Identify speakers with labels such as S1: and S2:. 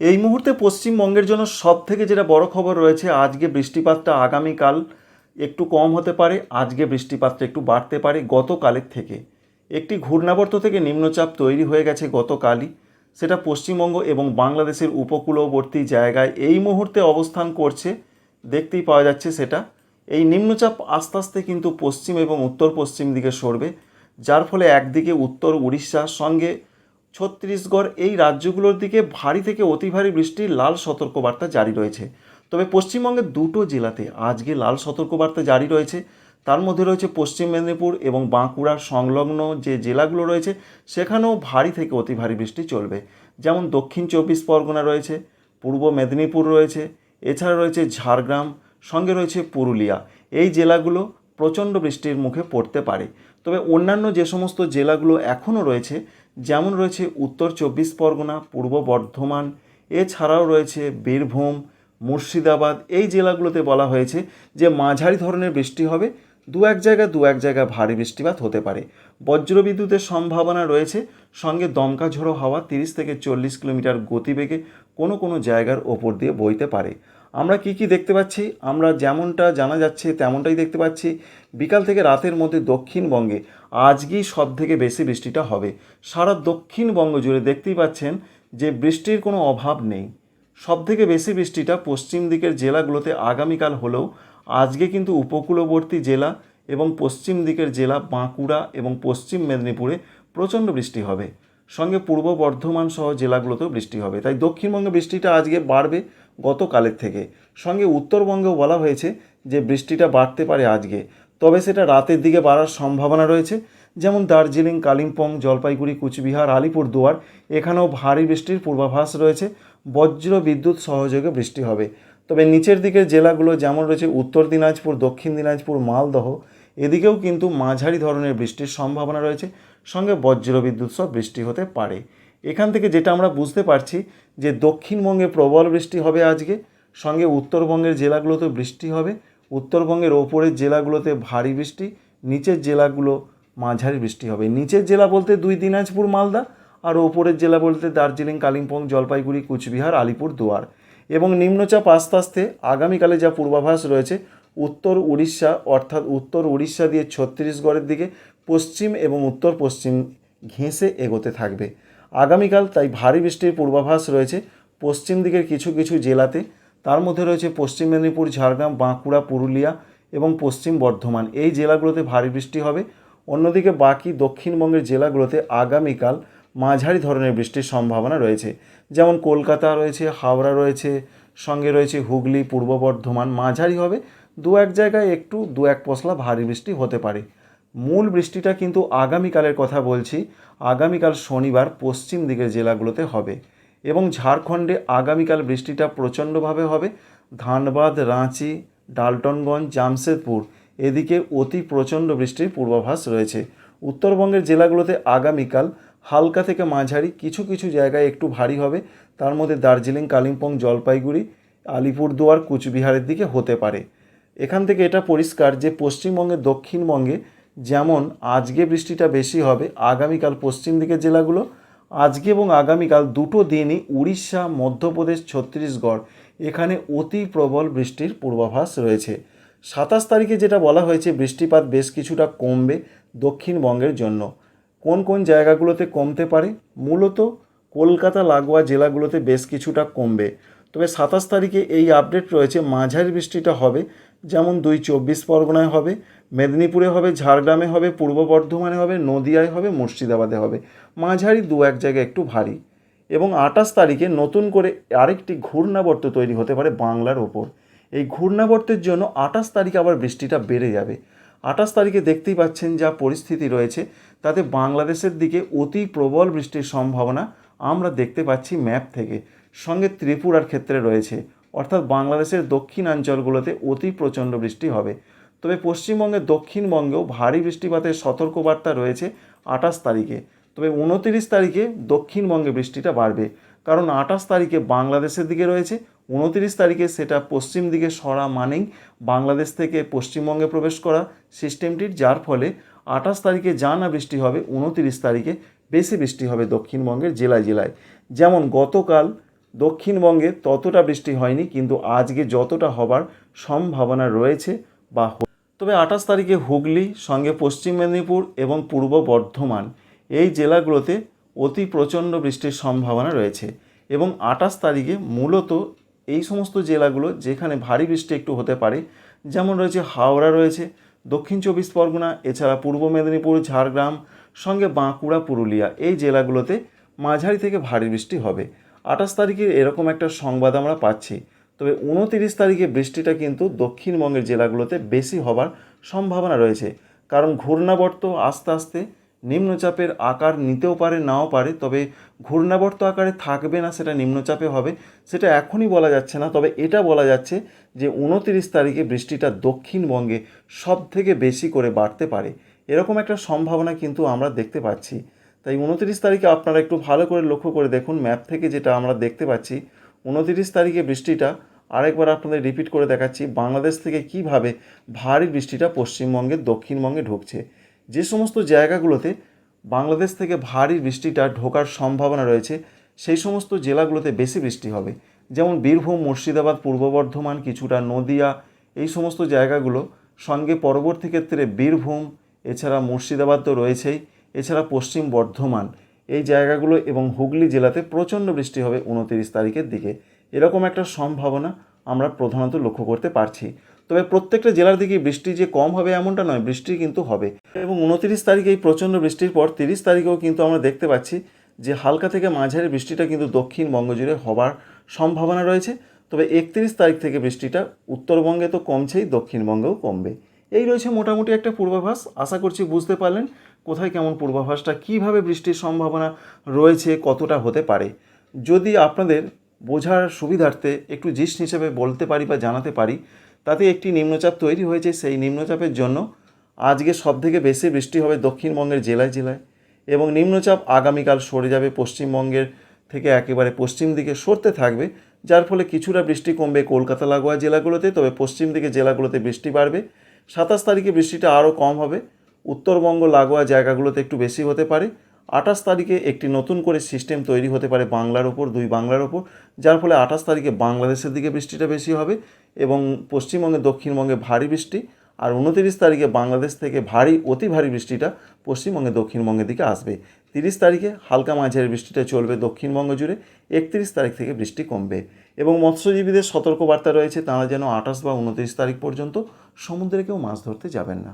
S1: এই মুহূর্তে পশ্চিমবঙ্গের জন্য সব থেকে যেটা বড় খবর রয়েছে, আজকে বৃষ্টিপাতটা আগামীকাল একটু কম হতে পারে, আজকে বৃষ্টিপাতটা একটু বাড়তে পারে গতকালের থেকে। একটি ঘূর্ণাবর্ত থেকে নিম্নচাপ তৈরি হয়ে গেছে গতকালই। সেটা পশ্চিমবঙ্গ এবং বাংলাদেশের উপকূলবর্তী জায়গায় এই মুহূর্তে অবস্থান করছে, দেখতেই পাওয়া যাচ্ছে সেটা। এই নিম্নচাপ আস্তে আস্তে কিন্তু পশ্চিম এবং উত্তর পশ্চিম দিকে সরবে, যার ফলে একদিকে উত্তর উড়িষ্যার সঙ্গে ছত্তিশগড় এই রাজ্যগুলোর দিকে ভারী থেকে অতি ভারী বৃষ্টির লাল সতর্কবার্তা জারি রয়েছে। তবে পশ্চিমবঙ্গের দুটো জেলাতে আজকে লাল সতর্কবার্তা জারি রয়েছে। তার মধ্যে রয়েছে পশ্চিম মেদিনীপুর এবং বাঁকুড়ার সংলগ্ন যে জেলাগুলো রয়েছে, সেখানেও ভারী থেকে অতি ভারী বৃষ্টি চলবে। যেমন দক্ষিণ চব্বিশ পরগনা রয়েছে, পূর্ব মেদিনীপুর রয়েছে, এছাড়া রয়েছে ঝাড়গ্রাম, সঙ্গে রয়েছে পুরুলিয়া। এই জেলাগুলো প্রচণ্ড বৃষ্টির মুখে পড়তে পারে। তবে অন্যান্য যে সমস্ত জেলাগুলো এখনও রয়েছে যেমন রয়েছে উত্তর চব্বিশ পরগনা, পূর্ব বর্ধমান, এছাড়াও রয়েছে বীরভূম, মুর্শিদাবাদ, এই জেলাগুলোতে বলা হয়েছে যে মাঝারি ধরনের বৃষ্টি হবে। দু এক জায়গায় দু এক জায়গায় ভারী বৃষ্টিপাত হতে পারে। বজ্রবিদ্যুতের সম্ভাবনা রয়েছে। সঙ্গে দমকা ঝোড়ো হাওয়া তিরিশ থেকে চল্লিশ কিলোমিটার গতিবেগে কোনো কোনো জায়গার ওপর দিয়ে বইতে পারে। আমরা কি কি দেখতে পাচ্ছি? আমরা যেমনটা জানা যাচ্ছে, তেমনটাই দেখতে পাচ্ছি। বিকাল থেকে রাতের মধ্যে দক্ষিণবঙ্গে আজকেই সব থেকে বেশি বৃষ্টিটা হবে। সারা দক্ষিণবঙ্গ জুড়ে দেখতেই পাচ্ছেন যে বৃষ্টির কোনো অভাব নেই। সব থেকে বেশি বৃষ্টিটা পশ্চিম দিকের জেলাগুলোতে আগামীকাল হলেও আজকে কিন্তু উপকূলবর্তী জেলা এবং পশ্চিম দিকের জেলা বাঁকুড়া এবং পশ্চিম মেদিনীপুরে প্রচণ্ড বৃষ্টি হবে। সঙ্গে পূর্ব বর্ধমান সহ জেলাগুলোতেও বৃষ্টি হবে। তাই দক্ষিণবঙ্গে বৃষ্টিটা আজকে বাড়বে গতকালের থেকে। সঙ্গে উত্তরবঙ্গেও বলা হয়েছে যে বৃষ্টিটা বাড়তে পারে আজকে। তবে সেটা রাতের দিকে বাড়ার সম্ভাবনা রয়েছে, যেমন দার্জিলিং, কালিম্পং, জলপাইগুড়ি, কুচবিহার আলিপুরদুয়ার এখানেও ভারী বৃষ্টির পূর্বাভাস রয়েছে। বজ্র বিদ্যুৎ সহযোগে বৃষ্টি হবে। তবে নিচের দিকের জেলাগুলো যেমন রয়েছে উত্তর দিনাজপুর, দক্ষিণ দিনাজপুর, মালদহ, এদিকেও কিন্তু মাঝারি ধরনের বৃষ্টির সম্ভাবনা রয়েছে। সঙ্গে বজ্র বিদ্যুৎ সহ বৃষ্টি হতে পারে। এখান থেকে যেটা আমরা বুঝতে পারছি যে দক্ষিণবঙ্গে প্রবল বৃষ্টি হবে আজকে, সঙ্গে উত্তরবঙ্গের জেলাগুলোতে বৃষ্টি হবে। উত্তরবঙ্গের ওপরের জেলাগুলোতে ভারী বৃষ্টি, নিচের জেলাগুলো মাঝারি বৃষ্টি হবে। নিচের জেলা বলতে দুই দিনাজপুর, মালদা আর ওপরের জেলা বলতে দার্জিলিং, কালিম্পং, জলপাইগুড়ি, কুচবিহার, আলিপুর দুয়ার। এবং নিম্নচাপ আস্তে আস্তে আগামীকালে যা পূর্বাভাস রয়েছে, উত্তর উড়িষ্যা অর্থাৎ উত্তর উড়িষ্যা দিয়ে ছত্তিশগড়ের দিকে পশ্চিম এবং উত্তর পশ্চিম ঘেঁষে এগোতে থাকবে। আগামীকাল তাই ভারী বৃষ্টির পূর্বাভাস রয়েছে। পশ্চিম দিকের কিছু কিছু জেলাতে তার মধ্যে রয়েছে পশ্চিম মেদিনীপুর, ঝাড়গ্রাম, বাঁকুড়া, পুরুলিয়া এবং পশ্চিম বর্ধমান। এই জেলাগুলোতে ভারী বৃষ্টি হবে। অন্যদিকে বাকি দক্ষিণবঙ্গের জেলাগুলোতে আগামীকাল মাঝারি ধরনের বৃষ্টির সম্ভাবনা রয়েছে। যেমন কলকাতা রয়েছে, হাওড়া রয়েছে, সঙ্গে রয়েছে হুগলি, পূর্ব বর্ধমান। মাঝারি হবে। দু এক জায়গায় একটু, দু এক পশলা ভারী বৃষ্টি হতে পারে। মূল বৃষ্টিটা কিন্তু আগামীকালের কথা বলছি। আগামীকাল শনিবার পশ্চিম দিকের জেলাগুলোতে হবে। এবং ঝাড়খণ্ডে আগামীকাল বৃষ্টিটা প্রচণ্ডভাবে হবে। ধানবাদ, রাঁচি, ডালটনগঞ্জ, জামশেদপুর এদিকে অতি প্রচণ্ড বৃষ্টির পূর্বাভাস রয়েছে। উত্তরবঙ্গের জেলাগুলোতে আগামীকাল হালকা থেকে মাঝারি কিছু কিছু জায়গায় একটু ভারী হবে। তার মধ্যে দার্জিলিং, কালিম্পং, জলপাইগুড়ি, আলিপুরদুয়ার, কুচবিহারের দিকে হতে পারে। এখান থেকে এটা পরিষ্কার যে পশ্চিমবঙ্গের দক্ষিণবঙ্গে যেমন আজকে বৃষ্টিটা বেশি হবে, আগামীকাল পশ্চিম দিকের জেলাগুলো আজকে এবং আগামীকাল দুটো দিনই উড়িষ্যা, মধ্যপ্রদেশ, ছত্তিশগড়, এখানে অতি প্রবল বৃষ্টির পূর্বাভাস রয়েছে। সাতাশ তারিখে যেটা বলা হয়েছে, বৃষ্টিপাত বেশ কিছুটা কমবে দক্ষিণবঙ্গের জন্য। কোন কোন জায়গাগুলোতে কমতে পারে? মূলত কলকাতা, লাগোয়া জেলাগুলোতে বেশ কিছুটা কমবে। তবে সাতাশ তারিখে এই আপডেট রয়েছে, মাঝারি বৃষ্টিটা হবে যেমন দুই চব্বিশ পরগনায় হবে, মেদিনীপুরে হবে, ঝাড়গ্রামে হবে, পূর্ব বর্ধমানে হবে, নদিয়ায় হবে, মুর্শিদাবাদে হবে। মাঝারি দু এক জায়গায় একটু ভারী। এবং আঠাশ তারিখে নতুন করে আরেকটি ঘূর্ণাবর্ত তৈরি হতে পারে বাংলার ওপর। এই ঘূর্ণাবর্তের জন্য আঠাশ তারিখে আবার বৃষ্টিটা বেড়ে যাবে। আঠাশ তারিখে দেখতেই পাচ্ছেন যা পরিস্থিতি রয়েছে, তাতে বাংলাদেশের দিকে অতি প্রবল বৃষ্টির সম্ভাবনা আমরা দেখতে পাচ্ছি ম্যাপ থেকে। সঙ্গে ত্রিপুরার ক্ষেত্রে রয়েছে। অর্থাৎ বাংলাদেশের দক্ষিণাঞ্চলগুলোতে অতি প্রচণ্ড বৃষ্টি হবে। তবে পশ্চিমবঙ্গের দক্ষিণবঙ্গেও ভারী বৃষ্টিপাতের সতর্কবার্তা রয়েছে আঠাশ তারিখে। তবে উনতিরিশ তারিখে দক্ষিণবঙ্গে বৃষ্টিটা বাড়বে। কারণ আঠাশ তারিখে বাংলাদেশের দিকে রয়েছে, উনতিরিশ তারিখে সেটা পশ্চিম দিকে সরা মানেই বাংলাদেশ থেকে পশ্চিমবঙ্গে প্রবেশ করা সিস্টেমটির যার ফলে আঠাশ তারিখে যা না বৃষ্টি হবে, উনতিরিশ তারিখে বেশি বৃষ্টি হবে দক্ষিণবঙ্গের জেলায় জেলায়। যেমন গতকাল দক্ষিণবঙ্গে ততটা বৃষ্টি হয়নি, কিন্তু আজকে যতটা হবার সম্ভাবনা রয়েছে বা তবে আঠাশ তারিখে হুগলি, সঙ্গে পশ্চিম মেদিনীপুর এবং পূর্ব বর্ধমান এই জেলাগুলোতে অতি প্রচণ্ড বৃষ্টির সম্ভাবনা রয়েছে এবং আঠাশ তারিখে মূলত এই সমস্ত জেলাগুলো যেখানে ভারী বৃষ্টি একটু হতে পারে, যেমন রয়েছে হাওড়া রয়েছে, দক্ষিণ চব্বিশ পরগনা, এছাড়া পূর্ব মেদিনীপুর, ঝাড়গ্রাম, সঙ্গে বাঁকুড়া, পুরুলিয়া এই জেলাগুলোতে মাঝারি থেকে ভারী বৃষ্টি হবে। আঠাশ তারিখের এরকম একটা সংবাদ আমরা পাচ্ছি। তবে উনতিরিশ তারিখে বৃষ্টিটা কিন্তু দক্ষিণবঙ্গের জেলাগুলোতে বেশি হবার সম্ভাবনা রয়েছে। কারণ ঘূর্ণাবর্ত আস্তে আস্তে নিম্নচাপের আকার নিতেও পারে, নাও পারে, তবে ঘূর্ণাবর্ত আকারে থাকবে না সেটা নিম্নচাপে হবে, সেটা এখনই বলা যাচ্ছে না। তবে এটা বলা যাচ্ছে যে উনতিরিশ তারিখে বৃষ্টিটা দক্ষিণবঙ্গে সব থেকে বেশি করে বাড়তে পারে। এরকম একটা সম্ভাবনা কিন্তু আমরা দেখতে পাচ্ছি। তাই উনতিরিশ তারিখে আপনারা একটু ভালো করে লক্ষ্য করে দেখুন ম্যাপ থেকে যেটা আমরা দেখতে পাচ্ছি। উনতিরিশ তারিখে বৃষ্টিটা আরেকবার আপনাদের রিপিট করে দেখাচ্ছি, বাংলাদেশ থেকে কীভাবে ভারী বৃষ্টিটা পশ্চিমবঙ্গে, দক্ষিণবঙ্গে ঢুকছে। যে সমস্ত জায়গাগুলোতে বাংলাদেশ থেকে ভারী বৃষ্টিটা ঢোকার সম্ভাবনা রয়েছে, সেই সমস্ত জেলাগুলোতে বেশি বৃষ্টি হবে। যেমন বীরভূম, মুর্শিদাবাদ, পূর্ব বর্ধমান, কিছুটা নদিয়া, এই সমস্ত জায়গাগুলো সঙ্গে পরবর্তী ক্ষেত্রে বীরভূম, এছাড়া মুর্শিদাবাদ তো রয়েছেই। এছাড়া পশ্চিম বর্ধমান, এই জায়গাগুলো এবং হুগলি জেলাতে প্রচণ্ড বৃষ্টি হবে উনতিরিশ তারিখের দিকে। এরকম একটা সম্ভাবনা আমরা প্রধানত লক্ষ্য করতে পারছি। তবে প্রত্যেকটা জেলার দিকে বৃষ্টি যে কম হবে এমনটা নয়, বৃষ্টি কিন্তু হবে। এবং উনতিরিশ তারিখে এই প্রচণ্ড বৃষ্টির পর তিরিশ তারিখেও কিন্তু আমরা দেখতে পাচ্ছি যে হালকা থেকে মাঝারি বৃষ্টিটা কিন্তু দক্ষিণবঙ্গ জুড়ে হবার সম্ভাবনা রয়েছে। তবে একত্রিশ তারিখ থেকে বৃষ্টিটা উত্তরবঙ্গে তো কমছেই, দক্ষিণবঙ্গেও কমবে। এই রয়েছে মোটামুটি একটা পূর্বাভাস। আশা করছি বুঝতে পারলেন। কোথায় কেমন পূর্বাভাসটা, কীভাবে বৃষ্টির সম্ভাবনা রয়েছে, কতটা হতে পারে? যদি আপনাদের বোঝার সুবিধার্থে একটু জিস্ট হিসেবে বলতে পারি বা জানাতে পারি, তাতে একটি নিম্নচাপ তৈরি হয়েছে। সেই নিম্নচাপের জন্য আজকে সবথেকে বেশি বৃষ্টি হবে দক্ষিণবঙ্গের জেলায় জেলায় এবং নিম্নচাপ আগামীকাল সরে যাবে পশ্চিমবঙ্গের থেকে একেবারে পশ্চিম দিকে সরতে থাকবে। যার ফলে কিছুটা বৃষ্টি কমবে কলকাতা, লাগোয়া জেলাগুলোতে, তবে পশ্চিম দিকে জেলাগুলোতে বৃষ্টি বাড়বে। সাতাশ তারিখে বৃষ্টিটা আরও কম হবে। উত্তরবঙ্গ লাগোয়া জায়গাগুলোতে একটু বেশি হতে পারে। আঠাশ তারিখে একটি নতুন করে সিস্টেম তৈরি হতে পারে বাংলার ওপর, দুই বাংলার ওপর, যার ফলে আঠাশ তারিখে বাংলাদেশের দিকে বৃষ্টিটা বেশি হবে এবং পশ্চিমবঙ্গে, দক্ষিণবঙ্গে ভারী বৃষ্টি আর উনতিরিশ তারিখে বাংলাদেশ থেকে ভারী, অতি ভারী বৃষ্টিটা পশ্চিমবঙ্গে, দক্ষিণবঙ্গের দিকে আসবে। তিরিশ তারিখে হালকা মাঝারি বৃষ্টিটা চলবে দক্ষিণবঙ্গ জুড়ে, একত্রিশ তারিখ থেকে বৃষ্টি কমবে এবং মৎস্যজীবীদের সতর্কবার্তা রয়েছে, তারা যেন আঠাশ বা উনত্রিশ তারিখ পর্যন্ত সমুদ্রে কেউ মাছ ধরতে যাবেন না।